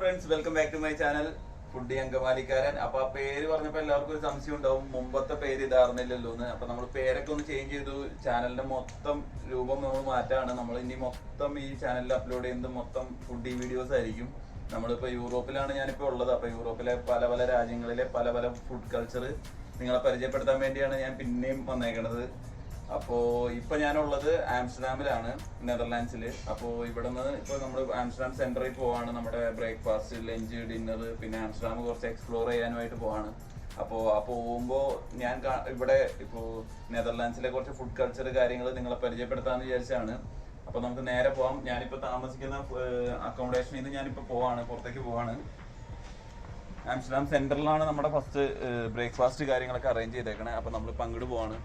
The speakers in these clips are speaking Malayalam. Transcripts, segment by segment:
Friends welcome back to my channel foodie അങ്കമാലിക്കാരൻ അപ്പൊ ആ പേര് പറഞ്ഞപ്പോ എല്ലാവർക്കും ഒരു സംശയം ഉണ്ടാവും. മുമ്പത്തെ പേര് ഇതാർന്നില്ലല്ലോ എന്ന്. അപ്പൊ നമ്മൾ പേരൊക്കെ ഒന്ന് ചേഞ്ച് ചെയ്തു. ചാനലിന്റെ മൊത്തം രൂപം നമ്മൾ മാറ്റാണ്. നമ്മൾ ഇനി മൊത്തം ഈ ചാനലിൽ അപ്ലോഡ് ചെയ്യുന്നത് മൊത്തം ഫുഡി വീഡിയോസ് ആയിരിക്കും. നമ്മളിപ്പോ യൂറോപ്പിലാണ് ഞാനിപ്പോ ഉള്ളത്. അപ്പൊ യൂറോപ്പിലെ പല പല രാജ്യങ്ങളിലെ പല പല ഫുഡ് കൾച്ചർ നിങ്ങളെ പരിചയപ്പെടുത്താൻ വേണ്ടിയാണ് ഞാൻ പിന്നെയും വന്നേക്കണത്. അപ്പോ ഇപ്പൊ ഞാനുള്ളത് ആംസ്റ്റർഡാമിലാണ് നെതർലാൻഡ്സിൽ അപ്പോ ഇവിടെ നിന്ന് ഇപ്പൊ നമ്മൾ ആംസ്റ്റർഡാം സെന്ററിൽ പോവാണ്. നമ്മുടെ ബ്രേക്ക്ഫാസ്റ്റ് ലഞ്ച് ഡിന്നർ പിന്നെ ആംസ്റ്റർഡാം കുറച്ച് എക്സ്പ്ലോർ ചെയ്യാനുമായിട്ട് പോവാണ്. അപ്പോ ആ പോകുമ്പോ ഞാൻ ഇവിടെ ഇപ്പോ നെതർലാൻഡ്സിലെ കുറച്ച് ഫുഡ് കൾച്ചർ കാര്യങ്ങൾ നിങ്ങളെ പരിചയപ്പെടുത്താന്ന് വിചാരിച്ചാണ്. അപ്പൊ നമുക്ക് നേരെ പോവാം. ഞാനിപ്പോ താമസിക്കുന്ന അക്കോമഡേഷനിൽ നിന്ന് ഞാനിപ്പോ പോവാണ് പുറത്തേക്ക് പോവാണ്. ആംസ്റ്റർഡാം സെന്ററിലാണ് നമ്മുടെ ഫസ്റ്റ് ബ്രേക്ക്ഫാസ്റ്റ് കാര്യങ്ങളൊക്കെ അറേഞ്ച് ചെയ്തേക്കണേ. അപ്പൊ നമ്മൾ പങ്കിട് പോവാണ്.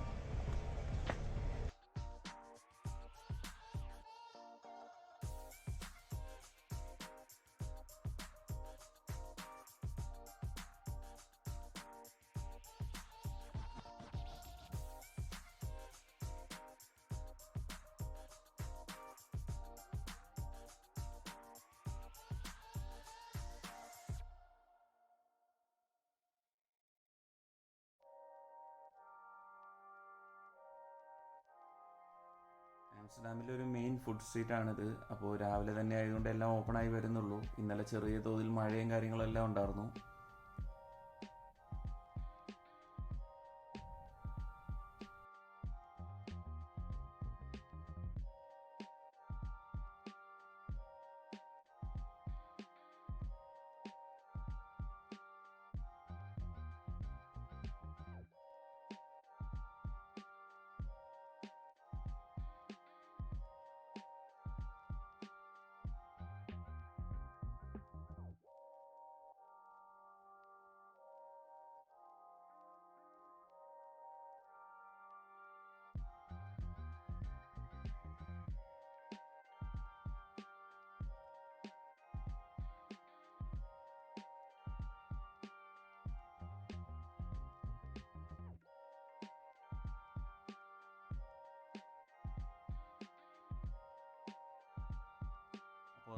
ആംസ്റ്റർഡാമിലെ ഒരു മെയിൻ ഫുഡ് സ്ട്രീറ്റ് ആണിത്. അപ്പോൾ രാവിലെ തന്നെ ആയതുകൊണ്ട് എല്ലാം ഓപ്പൺ ആയി വരുന്നുള്ളൂ. ഇന്നലെ ചെറിയ തോതിൽ മഴയും കാര്യങ്ങളെല്ലാം ഉണ്ടായിരുന്നു.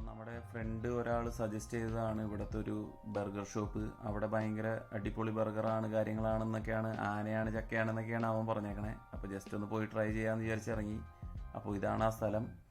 നമ്മുടെ ഫ്രണ്ട് ഒരാൾ സജസ്റ്റ് ചെയ്തതാണ് ഇവിടുത്തെ ഒരു ബർഗർ ഷോപ്പ് അവിടെ ഭയങ്കര അടിപൊളി ബർഗറാണ് കാര്യങ്ങളാണെന്നൊക്കെയാണ് ആനയാണ് ചക്കയാണെന്നൊക്കെയാണ് അവൻ പറഞ്ഞേക്കണേ. അപ്പോൾ ജസ്റ്റ് ഒന്ന് പോയി ട്രൈ ചെയ്യാമെന്ന് വിചാരിച്ചിറങ്ങി. അപ്പോൾ ഇതാണ് ആ സ്ഥലം.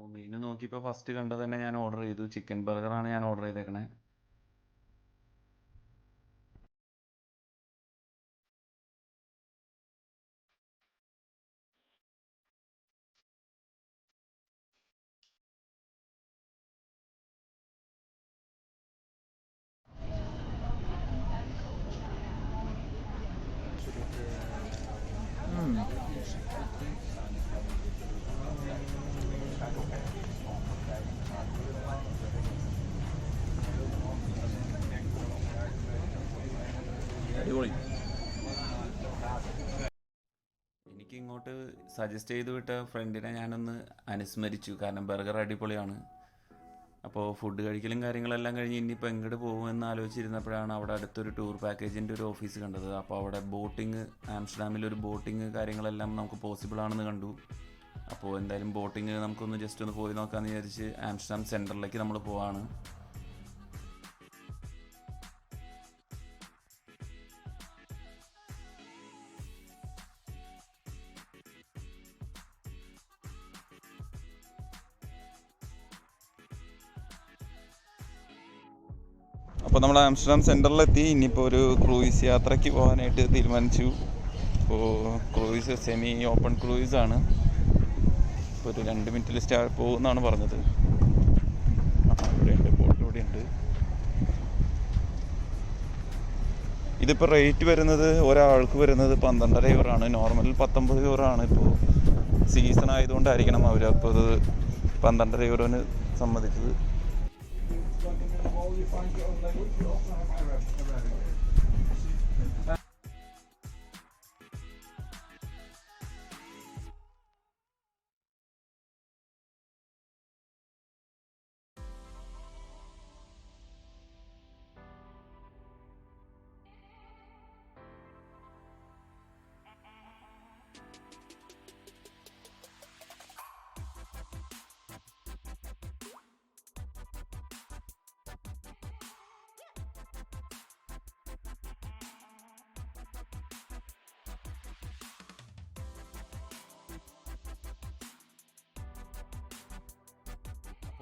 അപ്പോൾ മെനു നോക്കിയപ്പോൾ ഫസ്റ്റ് കണ്ടത് തന്നെ ഞാൻ ഓർഡർ ചെയ്തു. ചിക്കൻ ആണ് ഞാൻ ഓർഡർ ചെയ്തേക്കണേ. ഇങ്ങോട്ട് സജസ്റ്റ് ചെയ്ത് വിട്ട ഫ്രണ്ടിനെ ഞാനൊന്ന് അനുസ്മരിച്ചു. കാരണം ബർഗർ അടിപൊളിയാണ്. അപ്പോൾ ഫുഡ് കഴിക്കലും കാര്യങ്ങളെല്ലാം കഴിഞ്ഞ് ഇനിയിപ്പോൾ എങ്ങോട്ട് പോകുമെന്ന് ആലോചിച്ചിരുന്നപ്പോഴാണ് അവിടെ അടുത്തൊരു ടൂർ പാക്കേജിന്റെ ഒരു ഓഫീസ് കണ്ടത്. അപ്പോൾ അവിടെ ബോട്ടിങ് ആംസ്റ്റർഡാമിൽ ഒരു ബോട്ടിങ് കാര്യങ്ങളെല്ലാം നമുക്ക് പോസിബിൾ ആണെന്ന് കണ്ടു. അപ്പോൾ എന്തായാലും ബോട്ടിങ് നമുക്കൊന്ന് ജസ്റ്റ് ഒന്ന് പോയി നോക്കാമെന്ന് വിചാരിച്ച് ആംസ്റ്റർഡാം സെന്ററിലേക്ക് നമ്മൾ പോവാണ്. അപ്പോൾ നമ്മൾ ആംസ്റ്റർഡാം സെന്ററിലെത്തി ഇനിയിപ്പോൾ ഒരു ക്രൂയിസ് യാത്രയ്ക്ക് പോകാനായിട്ട് തീരുമാനിച്ചു. അപ്പോൾ ക്രൂയിസ് സെമി ഓപ്പൺ ക്രൂയിസ് ആണ്. ഇപ്പോൾ ഒരു രണ്ട് മിനിറ്റിൽ സ്റ്റാ പോകുമെന്നാണ് പറഞ്ഞത്. ആ ഇവിടെ ഉണ്ട് ബോട്ട് ഇവിടെ ഉണ്ട്. ഇതിപ്പോൾ റേറ്റ് വരുന്നത് ഒരാൾക്ക് വരുന്നത് പന്ത്രണ്ടര യൂറാണ് നോർമൽ പത്തൊമ്പത് യൂറാണ് ഇപ്പോൾ സീസൺ ആയതുകൊണ്ടായിരിക്കണം അവർ അപ്പോൾ അത് പന്ത്രണ്ടര യൂറോന് സമ്മതിച്ചത്. Like in the wall, you find your own language, you also have Arabic.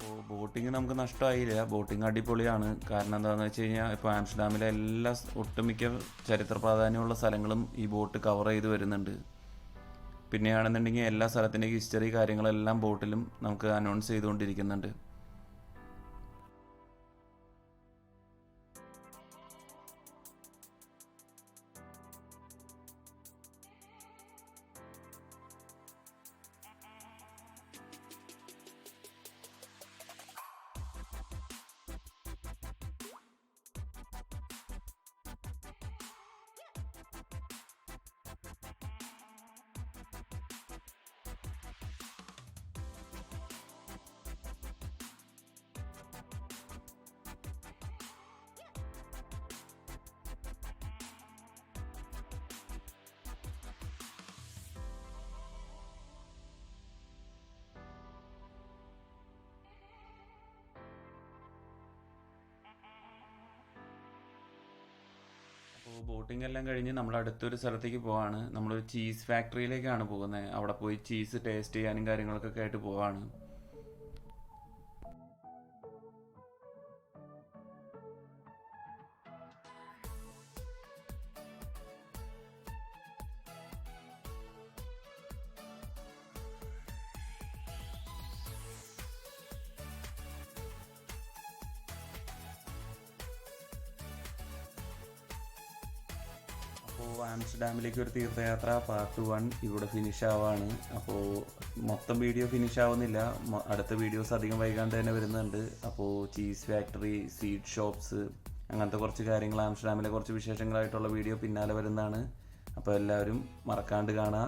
അപ്പോൾ ബോട്ടിങ് നമുക്ക് നഷ്ടമായില്ല. ബോട്ടിങ് അടിപൊളിയാണ്. കാരണം എന്താണെന്ന് വെച്ച് കഴിഞ്ഞാൽ ഇപ്പോൾ ആംസ്റ്റർഡാമിലെ എല്ലാ ഒട്ടുമിക്ക ചരിത്ര പ്രാധാന്യമുള്ള സ്ഥലങ്ങളും ഈ ബോട്ട് കവർ ചെയ്ത് വരുന്നുണ്ട്. പിന്നെയാണെന്നുണ്ടെങ്കിൽ എല്ലാ സ്ഥലത്തിന്റെയും ഹിസ്റ്ററി കാര്യങ്ങളെല്ലാം ബോട്ടിലും നമുക്ക് അനൗൺസ് ചെയ്തുകൊണ്ടിരിക്കുന്നുണ്ട്. ബോട്ടിംഗ് എല്ലാം കഴിഞ്ഞ് നമ്മൾ അടുത്തൊരു സ്ഥലത്തേക്ക് പോവാണ്. നമ്മളൊരു ചീസ് ഫാക്ടറിയിലേക്കാണ് പോകുന്നത്. അവിടെ പോയി ചീസ് ടേസ്റ്റ് ചെയ്യാനും കാര്യങ്ങളൊക്കെ ആയിട്ട് പോവാണ്. ആംസ്റ്റർഡാമിലേക്ക് ഒരു തീർത്ഥയാത്ര പാർട്ട് വൺ ഇവിടെ ഫിനിഷ് ആവാണ്. അപ്പോൾ മൊത്തം വീഡിയോ ഫിനിഷ് ആവുന്നില്ല. അടുത്ത വീഡിയോസ് അധികം വൈകാണ്ട് തന്നെ വരുന്നുണ്ട്. അപ്പോൾ ചീസ് ഫാക്ടറി സീഡ് ഷോപ്സ് അങ്ങനത്തെ കുറച്ച് കാര്യങ്ങൾ ആംസ്റ്റർഡാമിലെ കുറച്ച് വിശേഷങ്ങളായിട്ടുള്ള വീഡിയോ പിന്നാലെ വരുന്നതാണ്. അപ്പോൾ എല്ലാവരും മറക്കാണ്ട് കാണുക.